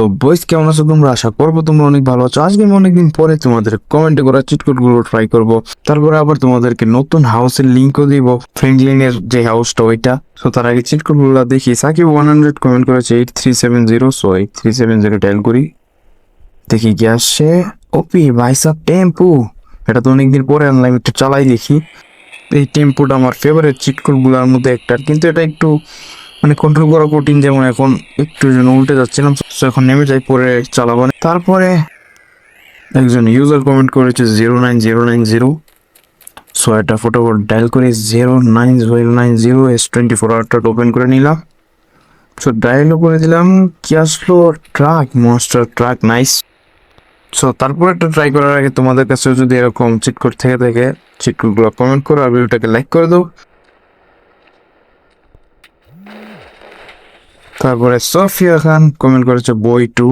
তো বয়স কেমন আছো তোমরা? আশা করব তোমরা অনেক ভালো আছো। আজকে আমি অনেকদিন পরে তোমাদের কমেন্টে করা চিটকোডগুলো ট্রাই করব। তারপরে আবার তোমাদেরকে নতুন হাউসের লিঙ্কও দিব। ফ্রেঙ্কলিনের যে হাউসটা ওইটা। তো তার আগে চিটকোডগুলো দেখি। সাকিব ওয়ান হান্ড্রেড কমেন্ট করেছে eight three seven zero so eight three seven zero dial করি। দেখি কি আসছে। ওপি ভাইসা টেম্পু এটা তো অনেকদিন পরে আনলাম একটু চালাই দেখি। এই টেম্পুটা আমার ফেভারিট চিটকোডগুলোর মধ্যে একটা। কিন্তু এটা একটু মানে কন্ট্রোল করা কঠিন যেমন এখন একটু যেন উল্টে যাচ্ছিলাম তো এখন নেমে যাই, পরে চালাবো। তারপরে একজন ইউজার কমেন্ট করেছে zero nine zero nine zero so এটা ফটোফট ডায়াল করে zero nine zero nine zero S twenty four আওয়ারটা open করে নিলাম। সো ডায়ালও করে দিলাম কি আসলো truck monster truck nice so তারপর একটা ট্রাই করার আগে তোমাদের কাছে যদি এরকম চিটকোড থেকে থাকে চিটকোডগুলো কমেন্ট করো, আর ভিডিওটাকে লাইক করে দাও। তারপরে সোফিয়া খান কমেন্ট করেছে, বই টু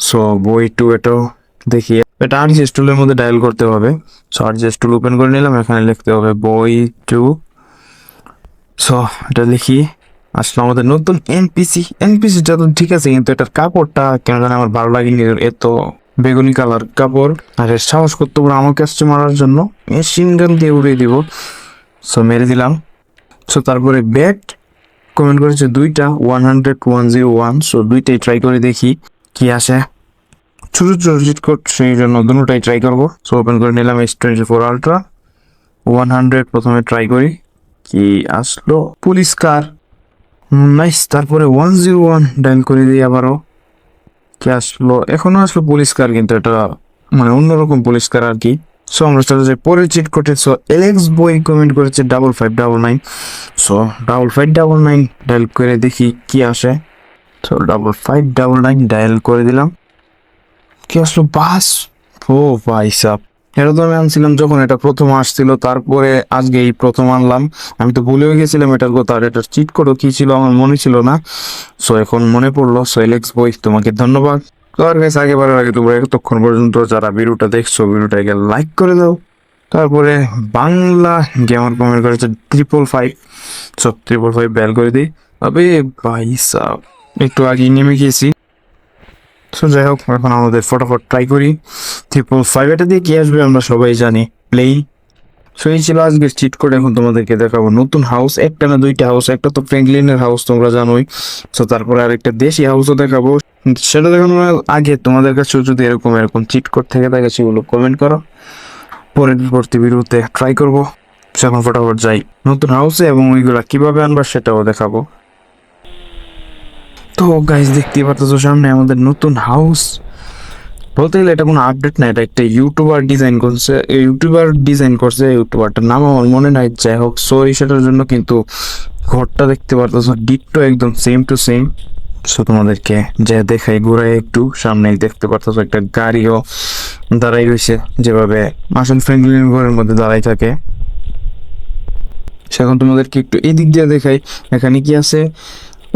সো বই টু এটাও দেখি। এটা আর স্টুলের মধ্যে ডায়াল করতে হবে। সো আর স্টুল ওপেন করে নিলাম, এখানে লিখতে হবে বই টু সো এটা লিখি। আসলে আমাদের নতুন এনপিসি এনপিসিটা তো ঠিক আছে, কিন্তু এটার কাপড়টা কেন জানি আমার ভালো লাগেনি। এত বেগুনি কালার কাপড়। আর এর সাহস করতে পারে আমাকে আসছে মারার জন্য। মেশিন গান দিয়ে উড়িয়ে দিব। সো মেরে দিলাম। সো তারপরে ব্যাট কমেন্ট করেছে দুইটা one hundred one zero one so দুইটাই ট্রাই করে দেখি কি আসে। ছোট ছোট চিট কোড সেই জন্য দুটোটাই ট্রাই করব। সো ওপেন করে নিলাম S twenty four ultra one hundred প্রথমে ট্রাই করি, কি আসলো? পুলিশ কার নাইস তারপরে ওয়ান জিরো ওয়ান ডাইল করে দিই আবারও। কি আসলো? এখনও আসলো পুলিশ কার কিন্তু এটা মানে অন্যরকম পুলিশ কার আর কি। সো আমরা চলে যাই পরের চিট কোটে সো এলেক্স বই কমেন্ট করেছে double five double nine so double five double nine dial করে দেখি কি আসে। So double five double nine dial করে দিলাম। কি আসলো, বাস? ও ভাই সাহ এটা তো আমি আনছিলাম যখন এটা প্রথম আসছিল, তারপরে আজকে এই প্রথম আনলাম। আমি তো ভুলেও গেছিলাম এটার কথা, আর এটার চিট কোডও কী ছিল, আমার মনে ছিল না। সো এখন মনে পড়ল। সো এলেক্স বই তোমাকে ধন্যবাদ। আর গাইস আগে বারের আগে তোমরা এতক্ষণ পর্যন্ত যারা ভিডিওটা দেখছ ভিডিওটাকে লাইক করে দাও। তারপরে বাংলা গেমার কমেন্ট করেছে ট্রিপল ফাইভ সব ট্রিপল ফাইভ ব্যাল করে দিই। তবে ভাই সাহ একটু আগে নেমে গিয়েছি। সো যাই হোক, এখন আমাদের ফটাফট ট্রাই করি। ট্রিপল ফাইভ এটা দিয়ে কি আসবে আমরা সবাই জানি। প্লেই সো এই ছিল আজকের চিট করে এখন তোমাদেরকে দেখাবো নতুন হাউস একটা না দুইটা হাউস একটা তো ফ্র্যাঙ্কলিনের হাউস তোমরা জানোই। সো তারপরে আরেকটা দেশি হাউসও দেখাবো। সেটা দেখানোর আগে তোমাদের কাছে যদি এরকম এরকম চিট কোড থেকে থাকে সেগুলো কমেন্ট করো। পরের পরবর্তী ভিডিওতে ট্রাই করব। এখন ফটাফট যাই নতুন হাউসে এবং ওইগুলা কীভাবে আনবা সেটাও দেখাবো। তো গাইজ দেখতেই পারতেছো সামনে আমাদের নতুন হাউস বলতে গেলে এটা কোনো আপডেট না, এটা একটা ইউটিউবার ডিজাইন করছে। ইউটিউবার ডিজাইন করছে ইউটিউবারটার নাম আমার মনে নাই, যাই হোক সো সেটার জন্য, কিন্তু ঘরটা দেখতে পারতেছো ডিটটো একদম সেম টু সেম সো তোমাদেরকে যে দেখাই ঘুরাই একটু সামনে দেখতে পারতেছো একটা গাড়িও দাঁড়াই রয়েছে, যেভাবে আসল ফ্রেন্ডলির ঘরের মধ্যে দাঁড়াই থাকে। সেখন তোমাদেরকে একটু এদিক দিয়ে দেখাই, এখানে কি আছে?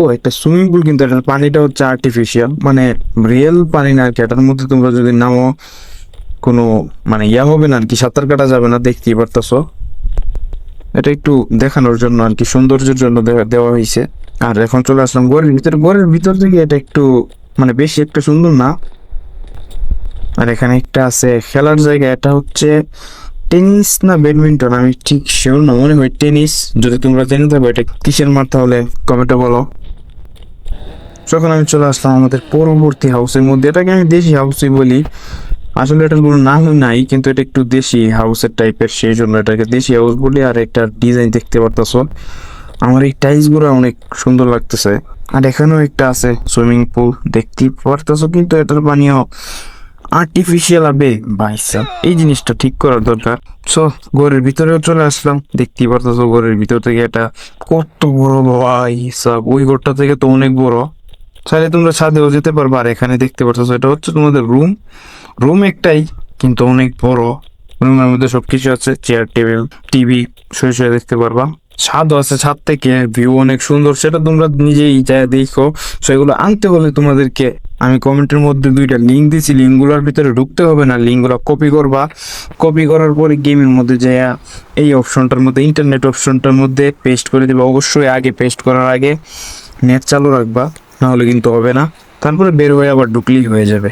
ও, একটা সুইমিং পুল কিন্তু এটার পানিটা হচ্ছে আর্টিফিশিয়াল মানে রিয়েল পানি না আর কি, এটার মধ্যে তোমরা যদি নামো, কোনো মানে ইয়া হবে না আর কি, সাঁতার কাটা যাবে না, দেখতেই পারতেছো। এটা একটু দেখানোর জন্য আর কি, সৌন্দর্যের জন্য দেওয়া হয়েছে আর এখন চলে আসলাম ঘরের ভিতরে। ঘরের ভিতর থেকে এটা একটু মানে বেশি একটা সুন্দর না? আর এখানে একটা আছে খেলার জায়গা, এটা হচ্ছে টেনিস না ব্যাডমিন্টন? আমি ঠিক শিওর না, মনে হয় টেনিস। যদি তোমরা জেনে থাকো, এটা কিসের মার তাহলে কমেন্টে বলো। যখন আমি চলে আসলাম আমাদের পরবর্তী হাউসের মধ্যে। এটাকে আমি দেশি হাউসই বলি। আসলে এটার কোনো নাম নাই, কিন্তু এটা একটু দেশি হাউসের টাইপের সেই জন্য এটাকে দেশি হাউস বলি। আর একটা ডিজাইন দেখতে পারতেছো। আমার এই টাইলসগুলো অনেক সুন্দর লাগতেছে। আর এখানেও একটা আছে সুইমিং পুল দেখতেই পারতেছো কিন্তু এটার পানিও আর্টিফিশিয়াল আবে বাইসা এই জিনিসটা ঠিক করার দরকার। সো ঘরের ভিতরেও চলে আসলাম। দেখতেই পারতেছো ঘরের ভিতর থেকে এটা কত বড় ভাই সাব। ওই ঘরটা থেকে তো অনেক বড়। চাইলে তোমরা ছাদেও যেতে পারবে। আর এখানে দেখতে পারতেছো এটা হচ্ছে তোমাদের রুম রুম একটাই, কিন্তু অনেক বড়। রুমের মধ্যে সবকিছু আছে। চেয়ার টেবিল টিভি শুয়ে শুয়ে দেখতে পারবা। ছাদও আছে, ছাদ থেকে ভিউ অনেক সুন্দর। সেটা তোমরা নিজেই যা দেখো। সেগুলো আনতে হলে তোমাদেরকে আমি কমেন্টের মধ্যে দুইটা লিঙ্ক দিয়েছি লিঙ্কগুলোর ভিতরে ঢুকতে হবে, না লিঙ্কগুলো কপি করবা। কপি করার পরে গেমের মধ্যে যে এই অপশনটার মধ্যে ইন্টারনেট অপশনটার মধ্যে পেস্ট করে দিবা। অবশ্যই আগে পেস্ট করার আগে নেট চালু রাখবা, নাহলে কিন্তু হবে না। তারপরে বের হয়ে আবার ঢুকলেই হয়ে যাবে।